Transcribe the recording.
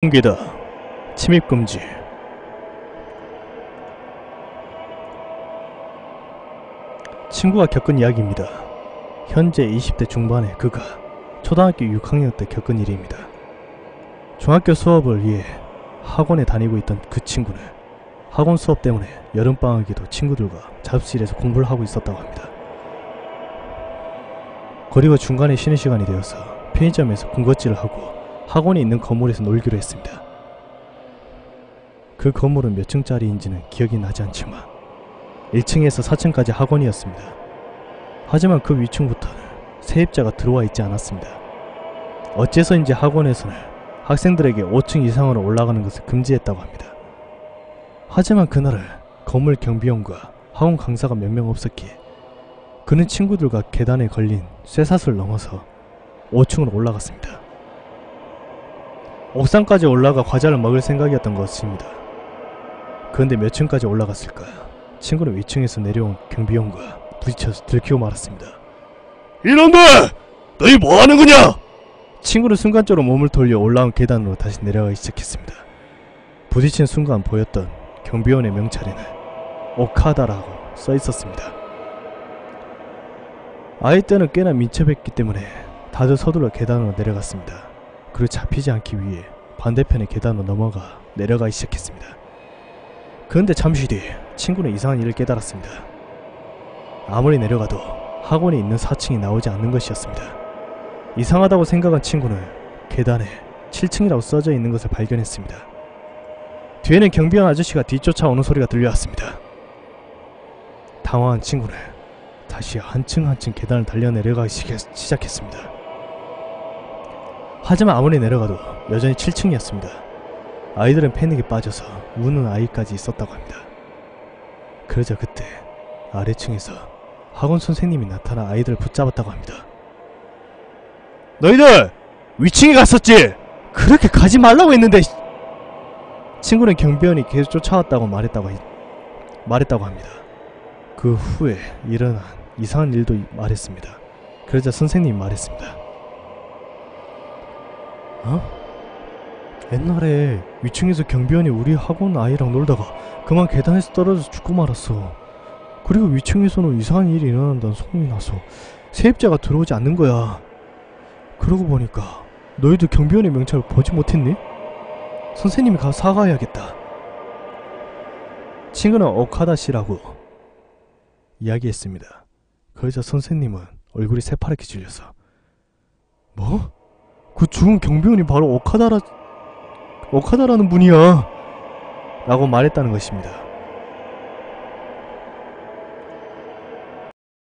공개다. 침입 금지. 친구가 겪은 이야기입니다. 현재 20대 중반의 그가 초등학교 6학년 때 겪은 일입니다. 중학교 수업을 위해 학원에 다니고 있던 그 친구는 학원 수업 때문에 여름방학에도 친구들과 잡실에서 공부를 하고 있었다고 합니다. 그리고 중간에 쉬는 시간이 되어서 편의점에서 군것질을 하고 학원이 있는 건물에서 놀기로 했습니다. 그 건물은 몇 층짜리인지는 기억이 나지 않지만 1층에서 4층까지 학원이었습니다. 하지만 그 위층부터는 세입자가 들어와 있지 않았습니다. 어째서인지 학원에서는 학생들에게 5층 이상으로 올라가는 것을 금지했다고 합니다. 하지만 그날은 건물 경비원과 학원 강사가 몇 명 없었기에 그는 친구들과 계단에 걸린 쇠사슬을 넘어서 5층으로 올라갔습니다. 옥상까지 올라가 과자를 먹을 생각이었던 것입니다. 그런데 몇 층까지 올라갔을까? 친구는 위층에서 내려온 경비원과 부딪혀서 들키고 말았습니다. 이놈들! 너희 뭐하는 거냐? 친구는 순간적으로 몸을 돌려 올라온 계단으로 다시 내려가기 시작했습니다. 부딪힌 순간 보였던 경비원의 명찰에는 오카다라고 써 있었습니다. 아이 때는 꽤나 민첩했기 때문에 다들 서둘러 계단으로 내려갔습니다. 그리고 잡히지 않기 위해 반대편의 계단으로 넘어가 내려가기 시작했습니다. 그런데 잠시 뒤 친구는 이상한 일을 깨달았습니다. 아무리 내려가도 학원이 있는 4층이 나오지 않는 것이었습니다. 이상하다고 생각한 친구는 계단에 7층이라고 써져 있는 것을 발견했습니다. 뒤에는 경비원 아저씨가 뒤쫓아오는 소리가 들려왔습니다. 당황한 친구는 다시 한층 한층 계단을 달려 내려가기 시작- 시작했습니다. 하지만 아무리 내려가도 여전히 7층이었습니다. 아이들은 패닉에 빠져서 우는 아이까지 있었다고 합니다. 그러자 그때 아래층에서 학원 선생님이 나타나 아이들을 붙잡았다고 합니다. 너희들! 위층에 갔었지? 그렇게 가지 말라고 했는데 씨. 친구는 경비원이 계속 쫓아왔다고 말했다고 했- 말했다고 합니다. 그 후에 일어난 이상한 일도 말했습니다. 그러자 선생님이 말했습니다. 어? 옛날에 위층에서 경비원이 우리 학원 아이랑 놀다가 그만 계단에서 떨어져 죽고 말았어. 그리고 위층에서는 이상한 일이 일어난다는 소문이 나서 세입자가 들어오지 않는 거야. 그러고 보니까 너희도 경비원의 명찰을 보지 못했니? 선생님이 가서 사과해야겠다. 친구는 오카다 씨라고 이야기했습니다. 그러자 선생님은 얼굴이 새파랗게 질려서 뭐? 그 죽은 경비원이 바로 오카다라 오카다라는 분이야 라고 말했다는 것입니다.